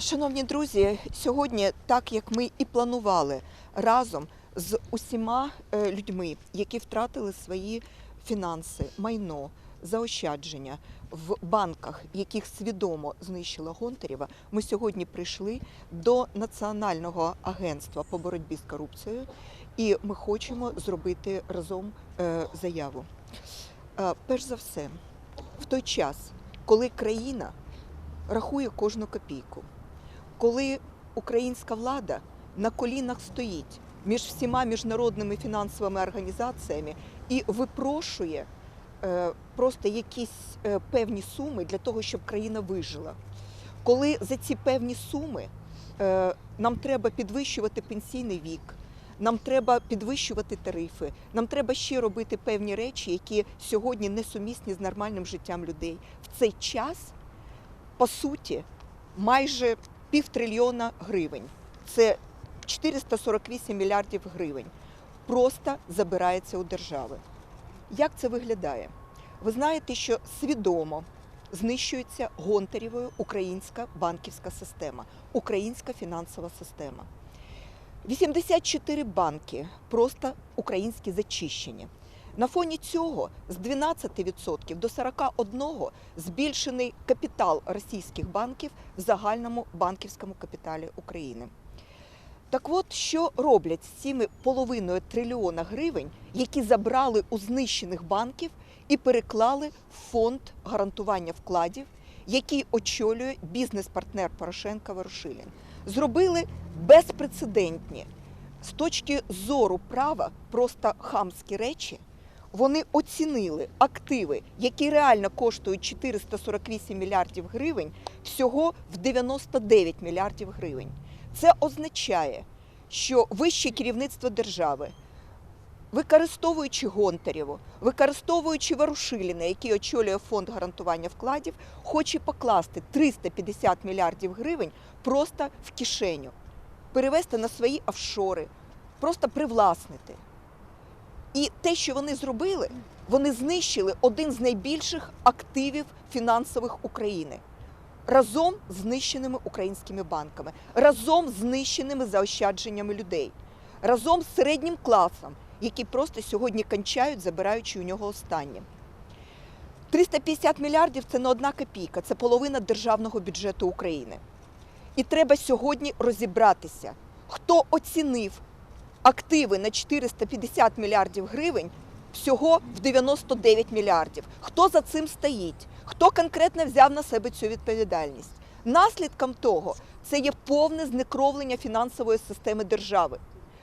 Шановні друзі, сьогодні, так як ми і планували, разом з усіма е, людьми, які втратили свої фінанси, майно, заощадження в банках, яких свідомо знищила Гонтарєва, ми сьогодні прийшли до Національного агентства по боротьбі з корупцією, і ми хочемо зробити разом е, заяву. Е, Перш за все, в той час, коли країна рахує кожну копійку, коли українська влада на колінах стоїть між всіма міжнародними фінансовими організаціями і випрошує е, просто якісь е, певні суми для того, щоб країна вижила. Коли за ці певні суми е, нам треба підвищувати пенсійний вік, нам треба підвищувати тарифи, нам треба ще робити певні речі, які сьогодні несумісні з нормальним життям людей. В цей час, по суті, майже півтрильйона гривень. Це 448 мільярдів гривень. Просто забирається у держави. Як це виглядає? Ви знаєте, що свідомо знищується Гонтарєвою українська банківська система, українська фінансова система. 84 банки просто українські зачищені. На фоні цього з 12% до 41% збільшений капітал російських банків в загальному банківському капіталі України. Так от, що роблять з цими половиною трильйона гривень, які забрали у знищених банків і переклали в фонд гарантування вкладів, який очолює бізнес-партнер Порошенка Ворошилін. Зробили безпрецедентні з точки зору права просто хамські речі. Вони оцінили активи, які реально коштують 448 мільярдів гривень, всього в 99 мільярдів гривень. Це означає, що вище керівництво держави, використовуючи Гонтарєву, використовуючи Ворушиліна, який очолює фонд гарантування вкладів, хоче покласти 350 мільярдів гривень просто в кишеню, перевести на свої офшори, просто привласнити. І те, що вони зробили, вони знищили один з найбільших активів фінансових України разом з знищеними українськими банками, разом з знищеними заощадженнями людей, разом з середнім класом, які просто сьогодні кончають, забираючи у нього останнє. 350 мільярдів це не одна копійка, це половина державного бюджету України. І треба сьогодні розібратися, хто оцінив активи на 450 мільярдів гривень всього в 99 мільярдів. Хто за цим стоїть? Хто конкретно взяв на себе цю відповідальність? Наслідком того це є повне знекровлення фінансової системи держави,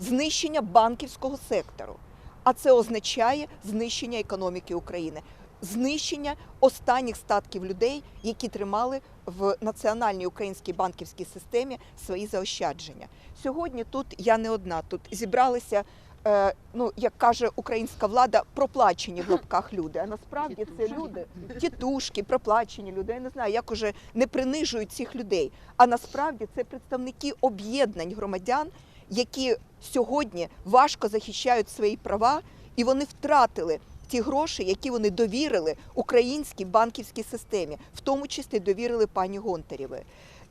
знищення банківського сектору. А це означає знищення економіки України, знищення останніх статків людей, які тримали в національній українській банківській системі свої заощадження. Сьогодні тут я не одна. Тут зібралися, е, ну як каже українська влада, проплачені в лапках люди. А насправді це люди, тітушки, проплачені люди. Я не знаю, як уже не принижують цих людей. А насправді це представники об'єднань громадян, які сьогодні важко захищають свої права, і вони втратили ті гроші, які вони довірили українській банківській системі, в тому числі довірили пані Гонтарєві.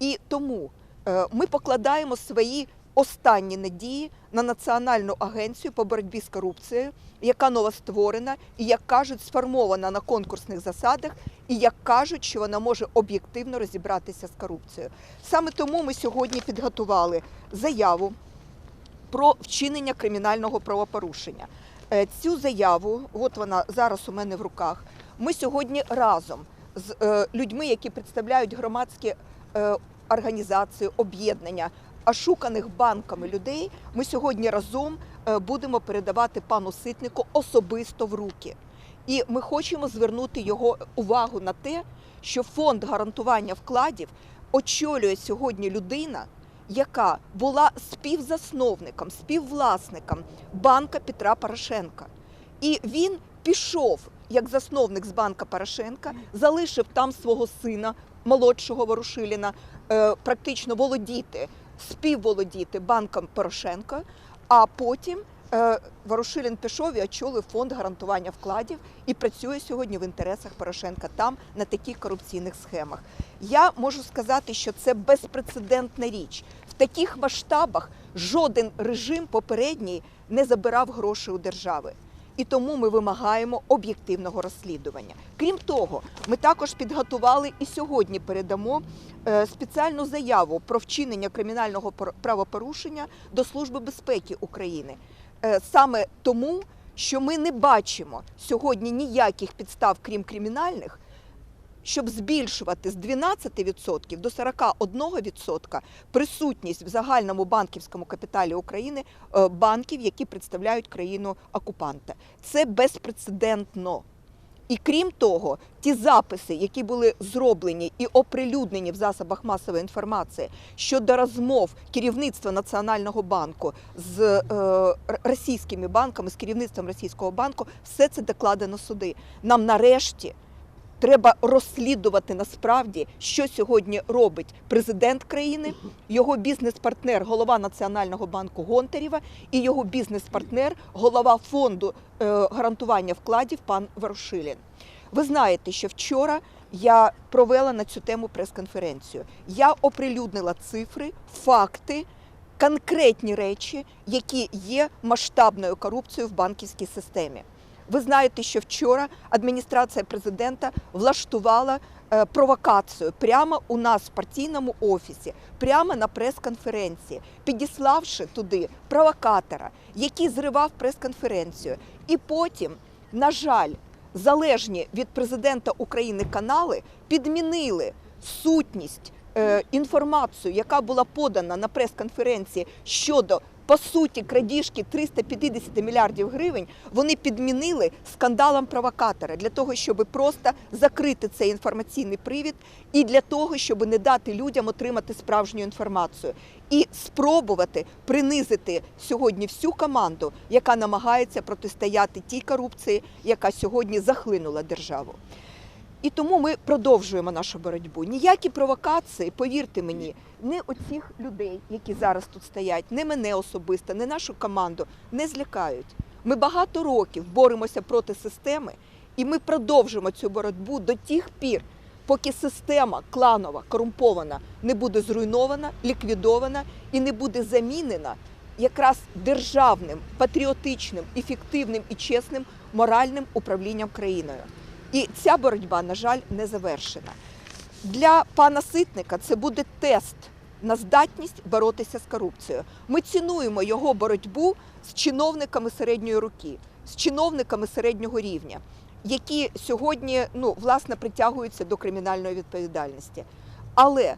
І тому е, ми покладаємо свої останні надії на Національну агенцію по боротьбі з корупцією, яка новостворена і, як кажуть, сформована на конкурсних засадах, і як кажуть, що вона може об'єктивно розібратися з корупцією. Саме тому ми сьогодні підготували заяву про вчинення кримінального правопорушення. Е, Цю заяву, от вона зараз у мене в руках. Ми сьогодні разом з е, людьми, які представляють громадські е, організації, об'єднання, ошуканих банками людей. Ми сьогодні разом будемо передавати пану Ситнику особисто в руки. І ми хочемо звернути його увагу на те, що фонд гарантування вкладів очолює сьогодні людина, яка була співзасновником, співвласником банка Петра Порошенка. І він пішов як засновник з банка Порошенка, залишив там свого сина, молодшого Ворушиліна, е, практично володіти, співволодіти банком Порошенка, а потім Ворошилін пішов і очолив фонд гарантування вкладів і працює сьогодні в інтересах Порошенка там на таких корупційних схемах. Я можу сказати, що це безпрецедентна річ. В таких масштабах жоден режим попередній не забирав гроші у держави. І тому ми вимагаємо об'єктивного розслідування. Крім того, ми також підготували і сьогодні передамо е, спеціальну заяву про вчинення кримінального пор- правопорушення до Служби безпеки України. Е, Саме тому, що ми не бачимо сьогодні ніяких підстав, крім кримінальних, щоб збільшувати з 12% до 41% присутність в загальному банківському капіталі України е, банків, які представляють країну окупанта. Це безпрецедентно. І крім того, ті записи, які були зроблені і оприлюднені в засобах масової інформації щодо розмов керівництва Національного банку з е, російськими банками, з керівництвом російського банку, все це докладено суди. Нам нарешті треба розслідувати насправді, що сьогодні робить президент країни, його бізнес-партнер, голова Національного банку Гонтарєва і його бізнес-партнер, голова фонду е, гарантування вкладів пан Ворошилін. Ви знаєте, що вчора я провела на цю тему прес-конференцію. Я оприлюднила цифри, факти, конкретні речі, які є масштабною корупцією в банківській системі. Ви знаєте, що вчора адміністрація президента влаштувала е, провокацію прямо у нас в партійному офісі, прямо на прес-конференції, підіславши туди провокатора, який зривав прес-конференцію. І потім, на жаль, залежні від президента України канали підмінили сутність е, інформацію, яка була подана на прес-конференції щодо по суті крадіжки 350 мільярдів гривень, вони підмінили скандалом провокатора для того, щоб просто закрити цей інформаційний привід, і для того, щоб не дати людям отримати справжню інформацію і спробувати принизити сьогодні всю команду, яка намагається протистояти тій корупції, яка сьогодні захлинула державу. І тому ми продовжуємо нашу боротьбу. Ніякі провокації, повірте мені, не оцих людей, які зараз тут стоять, не мене особисто, не нашу команду не злякають. Ми багато років боремося проти системи, і ми продовжимо цю боротьбу до тих пір, поки система кланова, корумпована не буде зруйнована, ліквідована і не буде замінена якраз державним, патріотичним, ефективним і чесним моральним управлінням країною. І ця боротьба, на жаль, не завершена. Для пана Ситника це буде тест на здатність боротися з корупцією. Ми цінуємо його боротьбу з чиновниками середньої руки, з чиновниками середнього рівня, які сьогодні ну, власне притягуються до кримінальної відповідальності. Але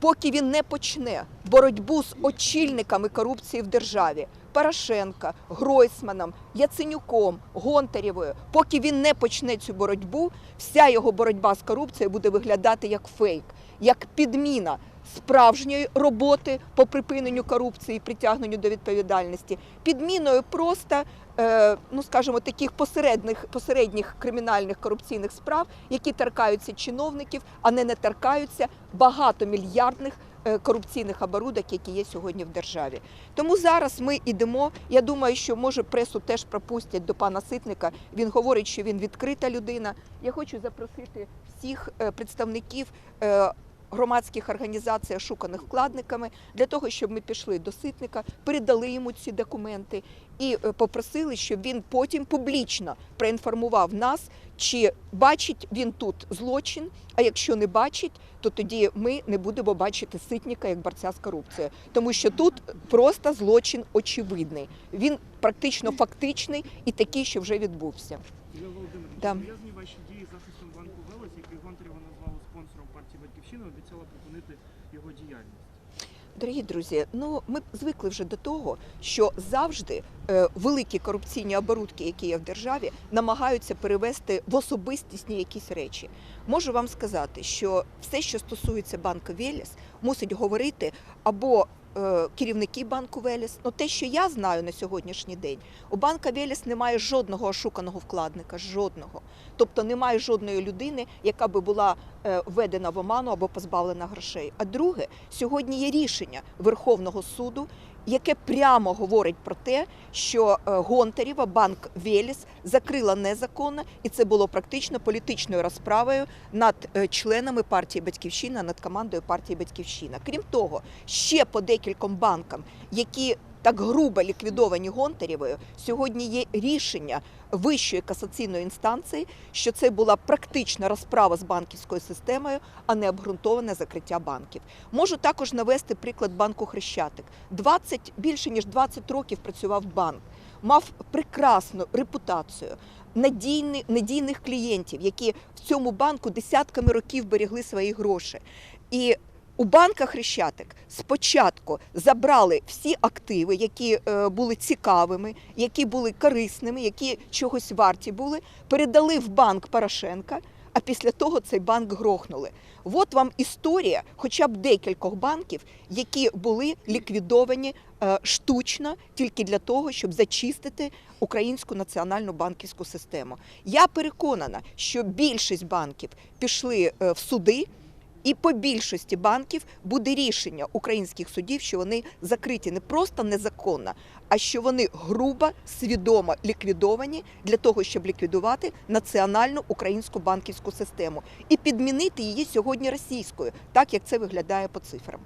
поки він не почне боротьбу з очільниками корупції в державі Порошенка, Гройсманом, Яценюком, Гонтарєвою, поки він не почне цю боротьбу, вся його боротьба з корупцією буде виглядати як фейк, як підміна справжньої роботи по припиненню корупції і притягненню до відповідальності, підміною просто. е, Ну, скажімо, таких посередніх, посередніх кримінальних корупційних справ, які торкаються чиновників, а не не торкаються багатомільярдних е, корупційних оборудок, які є сьогодні в державі. Тому зараз ми йдемо. Я думаю, що може пресу теж пропустять до пана Ситника. Він говорить, що він відкрита людина. Я хочу запросити всіх е, представників. Громадських організацій, шуканих вкладниками, для того, щоб ми пішли до ситника, передали йому ці документи і е, попросили, щоб він потім публічно проінформував нас, чи бачить він тут злочин. А якщо не бачить, то тоді ми не будемо бачити ситника як борця з корупцією, тому що тут просто злочин очевидний. Він практично фактичний і такий, що вже відбувся. Да. Ваші дії захистом банку Велес, який Гонтарєва назвала спонсором партії Батьківщина, обіцяла припинити його діяльність. Дорогі друзі, ну ми звикли вже до того, що завжди е, великі корупційні оборудки, які є в державі, намагаються перевести в особистісні якісь речі. Можу вам сказати, що все, що стосується банку Веліс, мусить говорити або е, керівники банку Веліс. Ну те, що я знаю на сьогоднішній день, у банка Веліс немає жодного ошуканого вкладника, жодного. Тобто немає жодної людини, яка би була е, введена в оману або позбавлена грошей. А друге, сьогодні є рішення Верховного суду, яке прямо говорить про те, що е, Гонтарєва, банк Веліс закрила незаконно, і це було практично політичною розправою над е, членами партії Батьківщина, над командою партії Батьківщина. Крім того, ще по декільком банкам, які так грубо ліквідовані Гонтарєвою, сьогодні є рішення вищої касаційної інстанції, що це була практична розправа з банківською системою, а не обґрунтоване закриття банків. Можу також навести приклад банку Хрещатик. 20, більше ніж 20 років працював банк, мав прекрасну репутацію. Надійні, надійних клієнтів, які в цьому банку десятками років берегли свої гроші. І у банка Хрещатик спочатку забрали всі активи, які е, були цікавими, які були корисними, які чогось варті були, передали в банк Порошенка. А після того цей банк грохнули. От вам історія, хоча б декількох банків, які були ліквідовані е, штучно тільки для того, щоб зачистити українську національну банківську систему. Я переконана, що більшість банків пішли е, в суди. І по більшості банків буде рішення українських судів, що вони закриті не просто незаконно, а що вони грубо, свідомо ліквідовані для того, щоб ліквідувати національну українську банківську систему і підмінити її сьогодні російською, так як це виглядає по цифрам.